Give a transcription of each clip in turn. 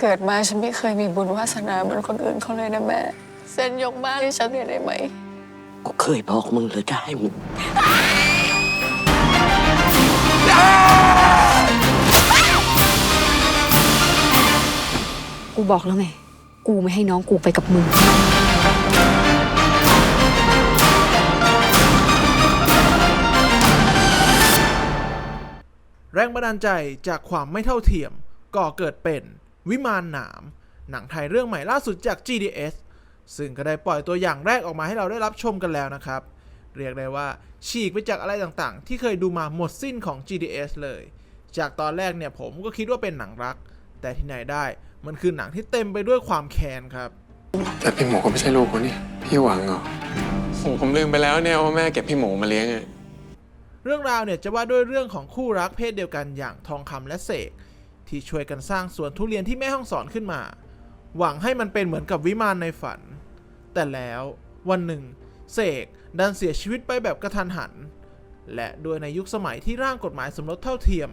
เกิดมาฉันไม่เคยมีบุญวาสนาเหมือนคนอื่นเขาเลยนะแม่ เซ็นยกบ้านให้ฉันเนี่ยได้ไหม กูเคยบอกมึงเลยได้มึงกูบอกแล้วไง กูไม่ให้น้องกูไปกับมึง แรงบันดาลใจจากความไม่เท่าเทียมก่อเกิดเป็น วิมานหนาม หนังไทยเรื่องใหม่ล่าสุดจาก GDS ซึ่งก็ได้ปล่อยตัวอย่างแรกออกมาให้เราได้รับชมกันแล้วนะครับ เรียกได้ว่าฉีกไปจากอะไรต่างๆ ที่เคยดูมาหมดสิ้นของ GDS เลย จากตอนแรกเนี่ยผมก็คิดว่าเป็นหนังรัก แต่ที่ไหนได้มันคือหนังที่เต็มไปด้วยความแค้นครับ แต่พี่หมูก็ไม่ใช่ลูกเขานี่พี่หวังเหรอโหผมลืมไปแล้วเนี่ยว่าแม่เก็บพี่หมูมาเลี้ยงอะเรื่องราวเนี่ยจะว่าด้วยเรื่องของคู่รักเพศเดียวกันอย่างทองคำและเสก ที่ช่วยกันสร้างสวนทุเรียนที่แม่ห้องสอนขึ้นมา หวังให้มันเป็นเหมือนกับวิมานในฝัน แต่แล้ววันหนึ่ง เสกดันเสียชีวิตไปแบบกระทันหัน และโดยในยุคสมัยที่ร่างกฎหมายสมรสเท่าเทียม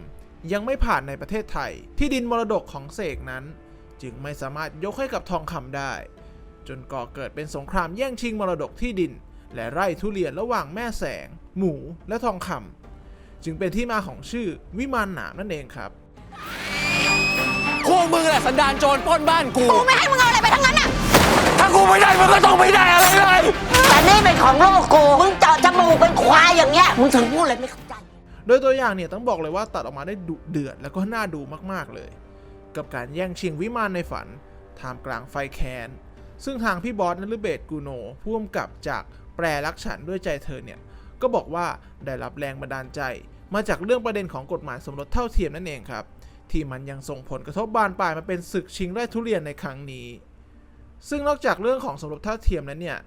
ยังไม่ผ่านในประเทศไทย ที่ดินมรดกของเสกนั้น จึงไม่สามารถยกให้กับทองคำได้ จนก่อเกิดเป็นสงครามแย่งชิงมรดกที่ดิน และไร่ทุเรียนระหว่างแม่แสง หมูและทองคำจึงเป็นที่มาของชื่อวิมานหนามนั่นเองครับ กมึงแหละสันดานโจรปล้นบ้านกู กูไม่ให้มึงเอาอะไรไปทั้งนั้นอะ ถ้ากูไม่ได้มึงก็ต้องไม่ได้อะไรเลย แต่นี่เป็นของลูกกู มึงเจาะจมูกเป็นควายอย่างเงี้ย มึงถึงพูดเลยไม่เข้าใจ โดยตัวอย่างเนี่ยต้องบอกเลยว่าตัดออกมาได้ดุเดือดแล้วก็น่าดูมากๆเลย กับการแย่งชิงวิมานในฝันท่ามกลางไฟแคนซึ่งทางพี่บอสนฤเบศกูโนผู้กำกับจากแปรรักฉันด้วยใจเธอเนี่ย ก็บอกว่าได้รับแรงบันดาลใจ มาจากเรื่องประเด็นของกฎหมายสมรสเท่าเทียมนั่นเองครับ ที่มันยังส่งผลกระทบบานปลายมาเป็นศึกชิงไร่ทุเรียนในครั้งนี้ ซึ่งนอกจากเรื่องของสมรสเท่าเทียมนั้นเนี่ย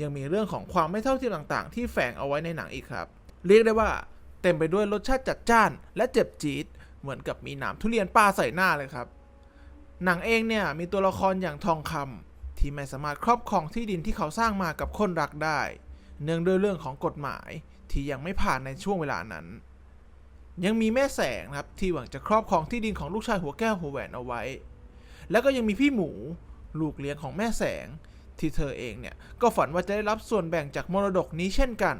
ยังมีเรื่องของความไม่เท่าเทียมต่างๆ ที่แฝงเอาไว้ในหนังอีกครับ เรียกได้ว่าเต็มไปด้วยรสชาติจัดจ้าน และเจ็บจี๊ดเหมือนกับมีหนามทุเรียนปลาใส่หน้าเลยครับ หนังเองเนี่ยมีตัวละครอย่างทองคำที่ไม่สามารถครอบครองที่ดินที่เขาสร้างมากับคนรักได้ เนื่องด้วยเรื่องของกฎหมายที่ยังไม่ผ่านในช่วงเวลานั้น ยังมีแม่แสงครับที่หวังจะครอบครองที่ดินของลูกชายหัวแก้วหัวแหวนเอาไว้ แล้วก็ยังมีพี่หมู ลูกเลี้ยงของแม่แสง ที่เธอเองเนี่ยก็ฝันว่าจะได้รับส่วนแบ่งจากมรดกนี้เช่นกัน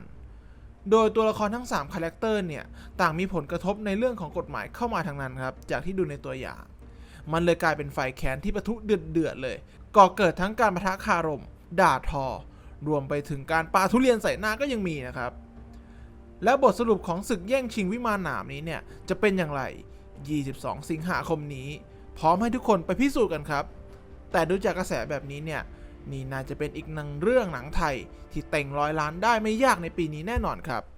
โดยตัวละครทั้ง3คาแรคเตอร์เนี่ยต่างมีผลกระทบในเรื่องของกฎหมายเข้ามาทางนั้นครับ จากที่ดูในตัวอย่าง มันเลยกลายเป็นไฟแค้นที่ปะทุเดือดๆเลย ก่อเกิดทั้งการประทะคารม ด่าทอ รวมไปถึงการปาทุเรียนใส่หน้าก็ยังมีนะครับ และบทสรุปของศึกแย่งชิงวิมานหนามนี้เนี่ย จะเป็นอย่างไร 22 สิงหาคมนี้ พร้อมให้ทุกคนไปพิสูจน์กันครับ แต่ดูจากกระแสแบบนี้เนี่ย นี่น่าจะเป็นอีกหนึ่งเรื่องหนังไทย ที่เต่งร้อยล้านได้ไม่ยากในปีนี้แน่นอนครับ